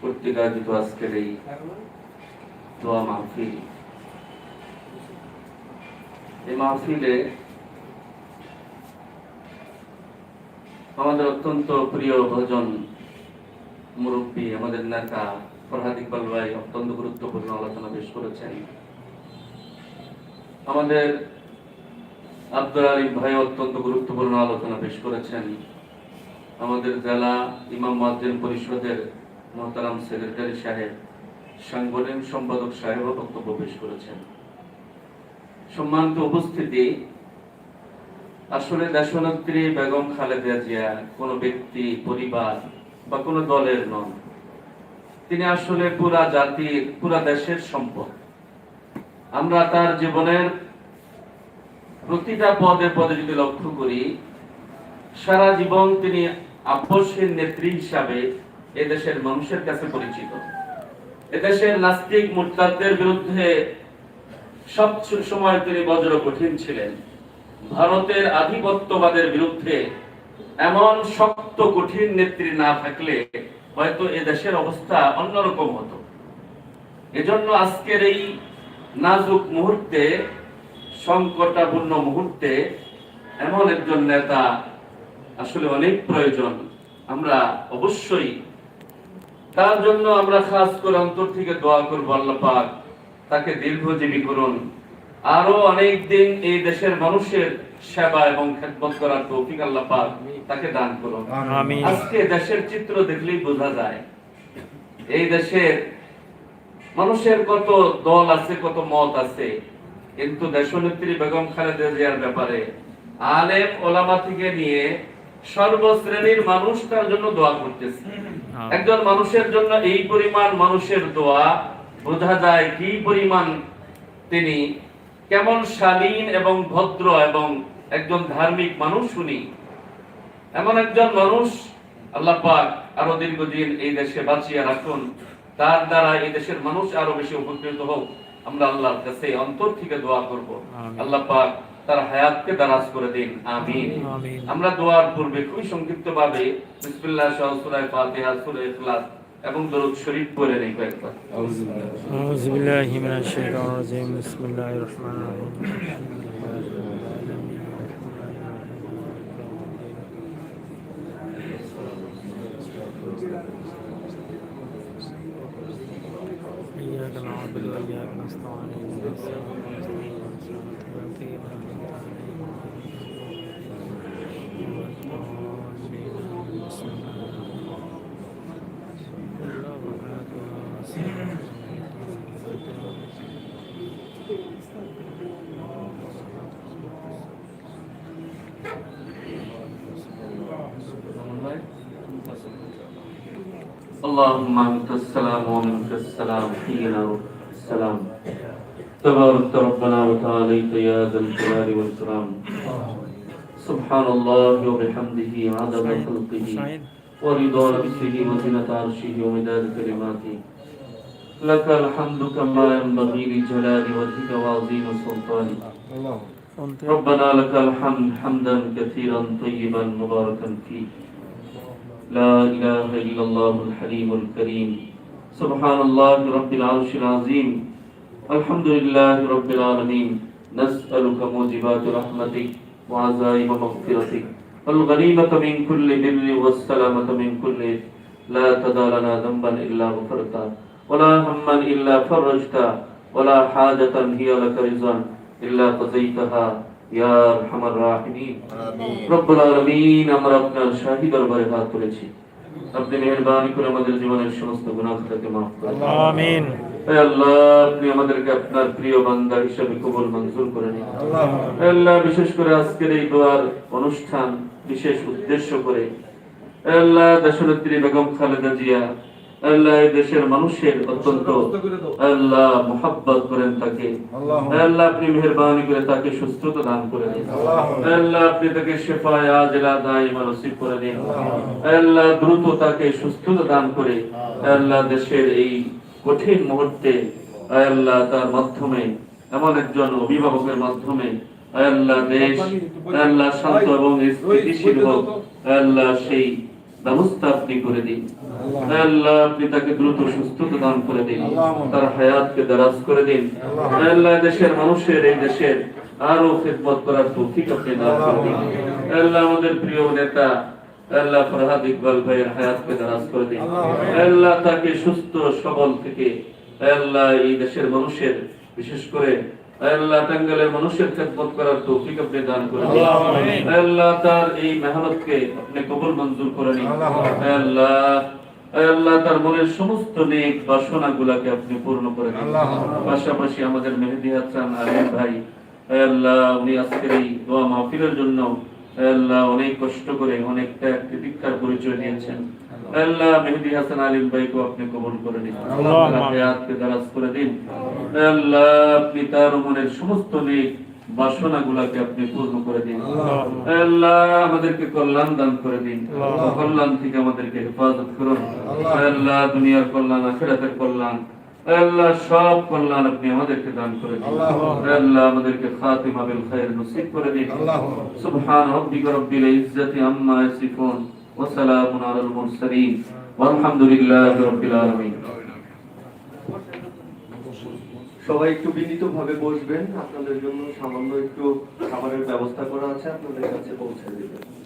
কর্তৃক আয়োজিত আজকের এই দোয়া মাহফিল। এই মাহফিলে আমাদের অত্যন্ত প্রিয় ভজন মুরব্বী, আমাদের নেতা ফরহাদ ইকবাল ভাই অত্যন্ত গুরুত্বপূর্ণ আলোচনা পেশ করেছেন। আমাদের আব্দুল আলিম ভাই অত্যন্ত গুরুত্বপূর্ণ আলোচনা পেশ করেছেন। আমাদের জেলা ইমাম মুয়াজ্জিন পরিষদের মহতারাম সেক্রেটারি সাহেব, সাংগঠনিক সম্পাদক সাহেব বক্তব্য পেশ করেছেন। সম্মানিত উপস্থিতি, আসলে দেশনেত্রী বেগম খালেদা জিয়া কোনো ব্যক্তি, পরিবার বা কোনো দলের নন। তিনি আসলে পুরা জাতির, পুরা দেশের সম্পদ। আমরা তার জীবনের প্রতিটা পদে পদে যদি লক্ষ্য করি, সারা জীবন তিনি আপসহীন নেত্রী হিসাবে এদেশের মানুষের কাছে পরিচিত। এদেশের নাস্তিক মুরতাদদের বিরুদ্ধে সব সময় তিনি বজ্র কঠিন ছিলেন। ভারতের আধিপত্যবাদের বিরুদ্ধে এমন শক্ত, কঠিন নেত্রী না থাকলে হয়তো এ দেশের অবস্থা অন্যরকম হতো। এজন্য আজকের এই নাজুক মুহূর্তে সংকটাপূর্ণ মুহূর্তে এমন একজন নেতা আসলে অনেক প্রয়োজন। আমরা অবশ্যই তার জন্য আমরা খাস করে অন্তর থেকে দোয়া করব আল্লাহ পাক তাকে দীর্ঘজীবী করুন। আরও অনেক দিন এই দেশের মানুষের সেবা এবং খেদমত করার তৌফিক আল্লাহ পাক তাকে দান করুন। আমিন। আজকে দেশের চিত্র দেখলেই বোঝা যায় এই দেশের মানুষের কত দল আছে কত মত আছে। কিন্তু দেশনেত্রী বেগম খালেদা জিয়ার ব্যাপারে আলেম ওলামা থেকে নিয়ে সর্বশ্রেণীর মানুষ তার জন্য দোয়া করতেছে। একজন মানুষের জন্য এই পরিমাণ মানুষের দোয়া বোঝা যায় কি পরিমাণ তিনি কেমন শালীন এবং ভদ্র এবং একজন ধার্মিক মানুষ শুনি এমন একজন মানুষ আল্লাহ পাক আরও দীর্ঘদিন এই দেশে বাঁচিয়ে রাখুন। তার দ্বারা এই দেশের মানুষ আরও বেশি উপকৃত হোক। আমরা আল্লাহর কাছে অন্তর থেকে দোয়া করব। আল্লাহ পাক তার হায়াতকে দারাজ করে দিন। আমিন। আমরা দোয়ার পূর্বে খুবই সংক্ষিপ্তভাবে বিসমিল্লাহ সহ সূরা ফাতিহা সূরা ইখলাস এবং দরুদ শরীফ পড়ে নেই কয়েকবার আউযু বিল্লাহি মিনাশ শাইতানির রাজিম। বিসমিল্লাহির রহমানির রহিম। اللهم انت السلام ومنك السلام حينا السلام تبارك ربنا وتعاليت يا ذا الجلال والإكرام. سبحان الله وبحمده عدد خلقه ورضا نفسه وزنة عرشه ومداد كلماته. لك الحمد كما ينبغي لجلال وجهك وعظيم سلطانك. ربنا لك الحمد حمدا كثيرا طيبا مباركا فيه. لا إله إلا الله الحليم الكريم. سبحان الله رب العرش العظيم الحمد لله رب العالمين نسألك موجبات رحمتك وعزائم مغفرتك والغنيمة من كل بر والسلامة من كل إثم. لا تدع لنا ذنبا إلا غفرته ولا هما إلا فرجته ولا حاجة هي لك رضا إلا قضيتها يا أرحم الراحمين রব্বুল আলামিন আমরা আপনার শাহী দরবারে হাত তুলেছি আপনি মেহেরবানি করে আমাদের জীবনের সমস্ত গুনাহ থেকে মাফ করুন আমিন। আল্লাহ আপনি আমাদেরকে আপনার প্রিয় বান্দা হিসেবে কবুল মঞ্জুর করে নিন। আল্লাহ বিশেষ করে আজকের এই দোয়ার অনুষ্ঠান বিশেষ উদ্দেশ্য করে। আল্লাহ দেশনেত্রী বেগম খালেদা জিয়া আল্লাহ এই দেশের মানুষের অত্যন্ত আল্লাহ মোহাব্বত করেন তাকে। আল্লাহ আপনি মেহেরবানি করে তাকে সুস্থতা দান করে দিন। আল্লাহ আপনি তাকে শেফায় আজলা দাইমা নসিব করে দিন। আল্লাহ দ্রুত তাকে সুস্থতা দান করে আল্লাহ দেশের এই কঠিন মুহূর্তে আল্লাহ তার মাধ্যমে এমন একজন অভিভাবকের মাধ্যমে আল্লাহ দেশ আল্লাহ শান্ত এবং স্থিতিশীল হোক আল্লাহ সেই ব্যবস্থা আপনি করে দিন। আল্লাহ। আপনি তাকে দ্রুত সুস্থতা দান করে দিন। তার হায়াতকে দারাজ করে দিন। আল্লাহ। দেশের মানুষের এই দেশের আরও খেদমত করার তৌফিক আপনি দান করে দিন। আল্লাহ আমাদের প্রিয় নেতা আল্লাহ ফরহাদ ইকবাল ভাইয়ের হায়াতকে দারাজ করে দিন। আল্লাহ তাকে সুস্থ সবল থেকে আল্লাহ এই দেশের মানুষের বিশেষ করে আল্লাহ টাঙ্গালের মানুষের খেদমত করার তৌফিক আপনি দান করে আল্লাহ তার এই মেহনতকে আপনি কবুল মঞ্জুর করে নিন। আল্লাহ আল্লাহ তার মনের সমস্ত নেক বাসনা গুলাকে আপনি পূর্ণ করে দিন। পাশাপাশি আমাদের মেহেদি হাসান আলিম ভাই আল্লাহ উনি আজকের এই দোয়া মাহফিলের জন্য আল্লাহ অনেক কষ্ট করে অনেক ত্যাগ পরিচয় দিয়েছেন। আল্লাহ মেহেদি হাসান আলিম ভাইকে আপনি কবুল করে নিন। হায়াতকে দারাজ করে দিন। আল্লাহ আপনি তার মনের সমস্ত নেক বাসনা গুলাকে আপনি পূর্ণ করে দিন। আল্লাহ আমাদেরকে কল্যাণ দান করে দিন। কল্যাণ থেকে আমাদেরকে হেফাজত করুন। আল্লাহ। দুনিয়ার কল্যাণ আখিরাতের কল্যাণ। আল্লাহ সব কল্যাণ আপনি আমাদেরকে দান করে দিন। আল্লাহ আমাদেরকে খাতিমা বিল খায়র নসিব করে দিন। সুবহান রাব্বিকা রাব্বিল ইজ্জাতি আম্মা ইয়াসিফুন। ওয়া على المرسلين والحمد لله رب العالمين. সবাই একটু বিনীত ভাবে বসবেন, আপনাদের জন্য সামান্য একটু খাবারের ব্যবস্থা করা আছে, আপনাদের কাছে পৌঁছে দেবেন।